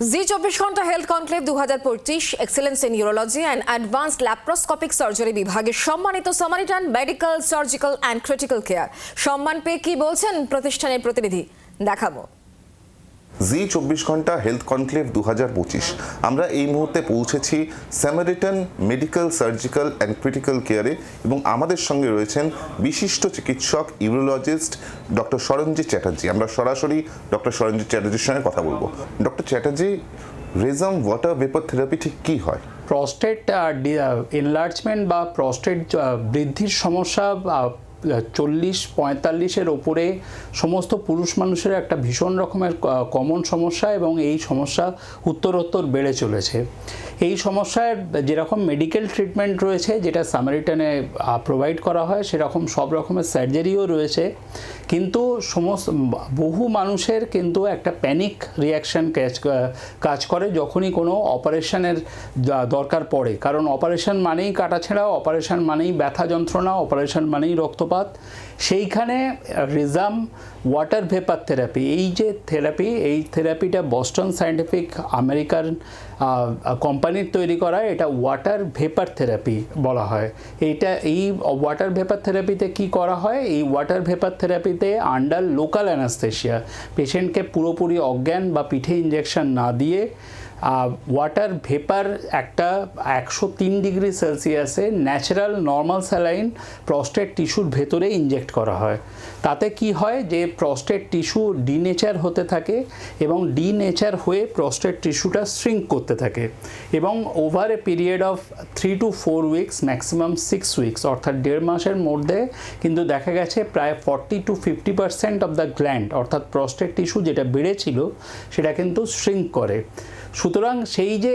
জি চব্বিশ ঘণ্টা health conclave দু হাজার পঁচিশ excellence in urology and advanced laparoscopic surgery বিভাগের সম্মানিত Samaritan medical surgical and critical care সম্মান পেয়ে কি বলছেন প্রতিষ্ঠানের প্রতিনিধি? দেখাবো। জি চব্বিশ ঘণ্টা হেলথ কনক্লেভ দু হাজার পঁচিশ। আমরা এই মুহূর্তে পৌঁছেছি Samaritan medical surgical and critical কেয়ারে এবং আমাদের সঙ্গে রয়েছেন বিশিষ্ট চিকিৎসক ইউরোলজিস্ট ডক্টর সরঞ্জিৎ চ্যাটার্জি আমরা সরাসরি ডক্টর সরঞ্জিৎ চ্যাটার্জির সঙ্গে কথা বলব। Doctor Chatterjee Rezum water vapour therapy ঠিক কী হয়? প্রস্টেট এনলার্জমেন্ট বা প্রস্টেট বৃদ্ধির সমস্যা চল্লিশ, পঁয়তাল্লিশের ওপরে সমস্ত পুরুষ মানুষের একটা ভীষণ রকমের কমন সমস্যা এবং এই সমস্যা উত্তরোত্তর বেড়ে চলেছে। এই সমস্যার যেরকম মেডিকেল ট্রিটমেন্ট রয়েছে, যেটা সামারিটানে প্রোভাইড করা হয়, সেরকম সব রকমের সার্জারিও রয়েছে। কিন্তু সমস্ত, বহু মানুষের কিন্তু একটা প্যানিক রিয়াকশান কাজ করে যখনই কোনো অপারেশনের দরকার পড়ে। কারণ অপারেশন মানেই কাটাছেঁড়া অপারেশন মানেই ব্যথা যন্ত্রণা অপারেশন মানেই রক্তপাত সেইখানে রিজাম ওয়াটার ভেপার থেরাপি, এই যে থেরাপি, এই থেরাপিটা বস্টন সায়েন্টিফিক আমেরিকান কোম্পানির তৈরি করা, এটা ওয়াটার ভেপার থেরাপি বলা হয়। এইটা, এই ওয়াটার ভেপার থেরাপিতে কি করা হয়? এই ওয়াটার ভেপার থেরাপিতে আন্ডার লোকাল অ্যানাস্থেশিয়া, পেশেন্টকে পুরোপুরি অজ্ঞান বা পিঠে ইঞ্জেকশন না দিয়ে ওয়াটার ভেপার একটা একশো তিন ডিগ্রি সেলসিয়াসে ন্যাচারাল নর্মাল স্যালাইন প্রস্টেট টিস্যুর ভেতরে ইনজেক্ট করা হয়। তাতে কি হয় যে প্রস্টেট টিস্যু ডিনেচার হতে থাকে এবং ডিনেচার হয়ে প্রস্টেট টিস্যুটা শ্রিঙ্ক করতে থাকে এবং over a period of three to four weeks maximum six weeks অর্থাৎ দেড় মাসের মধ্যে কিন্তু দেখা গেছে প্রায় forty to fifty percent of the gland অর্থাৎ প্রস্টেট টিস্যু যেটা বেড়েছিল, সেটা কিন্তু শ্রিঙ্ক করে। সুতরাং সেই যে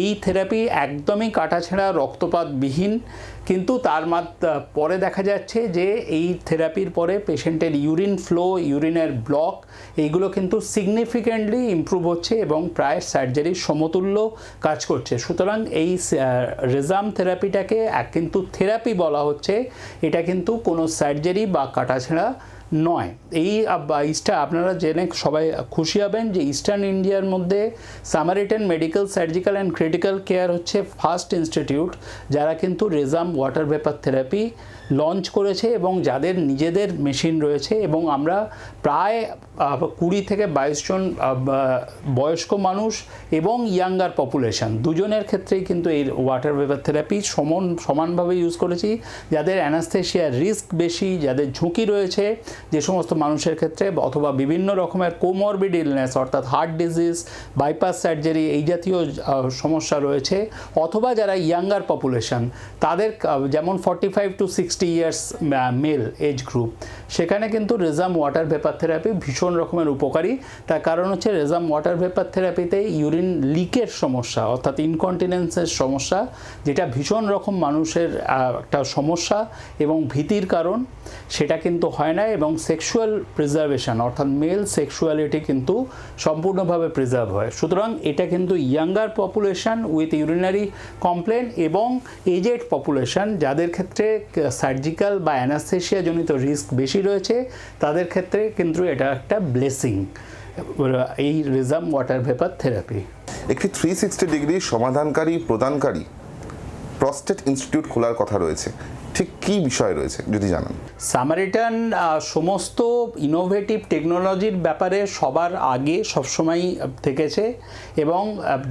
এই থেরাপি একদমই কাটাছেঁড়া রক্তপাতবিহীন, কিন্তু তার পরে দেখা যাচ্ছে যে এই থেরাপির পরে পেশেন্টের ইউরিন ফ্লো, ইউরিনের ব্লক, এইগুলো কিন্তু সিগনিফিক্যান্টলি ইম্প্রুভ হচ্ছে এবং প্রায় সার্জারির সমতুল্য কাজ করছে। সুতরাং এই রেজাম থেরাপিটাকে কিন্তু থেরাপি বলা হচ্ছে, এটা কিন্তু কোনো সার্জারি বা কাটাছেঁড়া নয়। এই ইস্টা আপনারা জেনে সবাই খুশি হবেন যে ইস্টার্ন ইন্ডিয়ার মধ্যে Samaritan medical surgical and critical care হচ্ছে ফার্স্ট ইনস্টিটিউট যারা কিন্তু Rezum water vapour therapy launch করেছে এবং যাদের নিজেদের মেশিন রয়েছে এবং আমরা প্রায় কুড়ি থেকে বাইশ জন বয়স্ক মানুষ এবং ইয়াঙ্গার পপুলেশন দুজনের ক্ষেত্রেই কিন্তু এই ওয়াটার ভেপার থেরাপি সমান, সমানভাবে ইউজ করেছি। যাদের অ্যানাস্থেশিয়ার রিস্ক বেশি, যাদের ঝুঁকি রয়েছে যে সমস্ত মানুষের ক্ষেত্রে অথবা বিভিন্ন রকমের কোমরবিড ইলনেস অর্থাৎ হার্ট ডিজিজ বাইপাস সার্জারি এই জাতীয় সমস্যা রয়েছে। অথবা যারা ইয়াঙ্গার পপুলেশন তাদের যেমন forty five to sixty years male age group সেখানে কিন্তু রেজাম ওয়াটার ভেপার থেরাপি ভীষণ রকমের উপকারী। তার কারণ হচ্ছে রেজাম ওয়াটার ভেপার থেরাপিতে ইউরিন লিকের সমস্যা, অর্থাৎ ইনকন্টিনেন্সের সমস্যা, যেটা ভীষণ রকম মানুষের একটা সমস্যা এবং ভীতির কারণ। সেটা কিন্তু হয় না এবং সেক্সুয়াল প্রিজার্ভেশন অর্থাৎ মেল সেক্সুয়ালিটি কিন্তু সম্পূর্ণভাবে প্রিজার্ভ হয়। সুতরাং এটা কিন্তু younger population with urinary complain এবং এজেড পপুলেশন যাদের ক্ষেত্রে সার্জিক্যাল বা অ্যানাস্থেশিয়া জনিত রিস্ক বেশি রয়েছে, তাদের ক্ষেত্রে কিন্তু এটা একটা ব্লেসিং এই রিজাম ওয়াটার ভেপার থেরাপি একটি থ্রি সিক্সটি ডিগ্রি সমাধানকারী, প্রদানকারী প্রস্টেট ইনস্টিটিউট খোলার কথা রয়েছে। ঠিক কী বিষয় রয়েছে, যদি জানেন? সামারিটান সমস্ত ইনোভেটিভ টেকনোলজির ব্যাপারে সবার আগে সবসময় থেকেছে এবং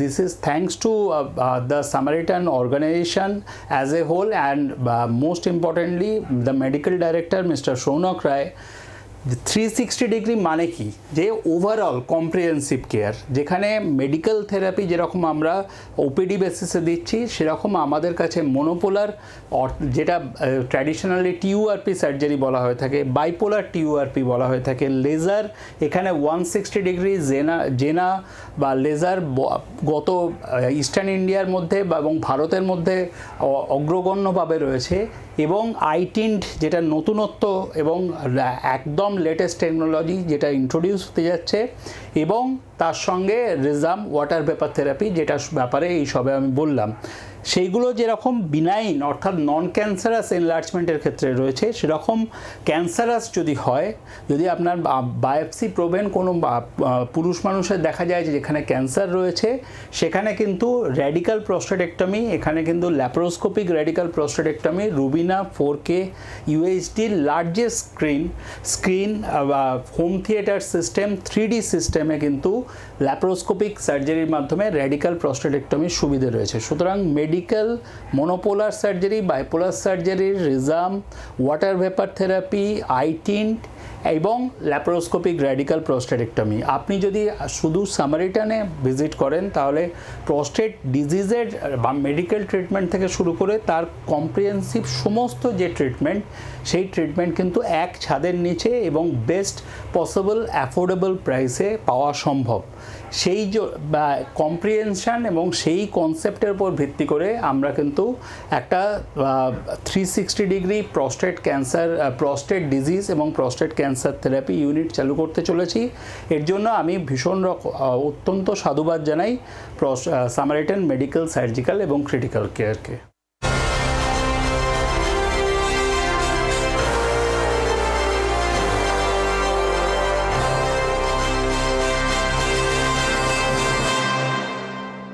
this is thanks to the Samaritan organisation as a whole and most importantly the medical director mister Shounak Roy three sixty degree মানে কি? যে ওভারঅল কম্প্রিহেন্সিভ কেয়ার যেখানে মেডিকেল থেরাপি যেরকম আমরা ওপিডি বেসিসে দিচ্ছি, সেরকম আমাদের কাছে মনোপোলার যেটা ট্র্যাডিশনালি টিউআরপি সার্জারি বলা হয়ে থাকে বাইপোলার টিউআরপি বলা হয়ে থাকে লেজার এখানে ওয়ান সিক্সটি ডিগ্রি জেনা জেনা বা লেজার গত ইস্টার্ন ইন্ডিয়ার মধ্যে বা এবং ভারতের মধ্যে অগ্রগণ্যভাবে রয়েছে। এবং আইটিন্ড যেটা নতুনত্ব এবং একদম লেটেস্ট টেকনোলজি যেটা ইন্ট্রোডিউস হতে যাচ্ছে এবং তার সঙ্গে রেজাম ওয়াটার ভেপার থেরাপি যেটা ব্যাপারে এই সবে আমি বললাম, সেইগুলো যেরকম বিনাইন অর্থাৎ নন ক্যান্সারাস এনলার্জমেন্টের ক্ষেত্রে রয়েছে, সেরকম ক্যান্সারাস যদি হয়, যদি আপনার বায়োপসি প্রবেন কোনো পুরুষ মানুষের দেখা যায় যে যেখানে ক্যান্সার রয়েছে, সেখানে কিন্তু র্যাডিক্যাল প্রস্টেটেক্টমি এখানে কিন্তু laparoscopic radical prostatectomy Rubina four K UHD largest screen screen home theatre system three সিস্টেমে কিন্তু ল্যাপ্রোস্কোপিক সার্জারির মাধ্যমে র্যাডিক্যাল প্রস্টেটেক্টমির সুবিধে রয়েছে। সুতরাং মেডিকেল মনোপোলার সার্জারি বাইপোলার সার্জারির Rezum water vapour therapy iTind এবং ল্যাপ্রোস্কোপিক র্যাডিক্যাল প্রস্টেটেক্টমি আপনি যদি শুধু সামারিটানে ভিজিট করেন, তাহলে প্রস্টেট ডিজিজের বা মেডিকেল ট্রিটমেন্ট থেকে শুরু করে তার কম্প্রিহেন্সিভ সমস্ত যে ট্রিটমেন্ট সেই ট্রিটমেন্ট কিন্তু এক ছাদের নিচে এবং বেস্ট পসিবল অ্যাফোর্ডেবল প্রাইসে পাওয়া সম্ভব। সেই কম্প্রিহেনশন এবং সেই কনসেপ্টের উপর ভিত্তি করে আমরা কিন্তু একটা three sixty degree prostate cancer prostate disease এবং প্রস্টেট ক্যান্সার থেরাপি ইউনিট চালু করতে চলেছি। এর জন্য আমি ভীষণ রক- অত্যন্ত সাধুবাদ জানাই সামারিটান মেডিকেল, সার্জিক্যাল এবং ক্রিটিক্যাল কেয়ারকে।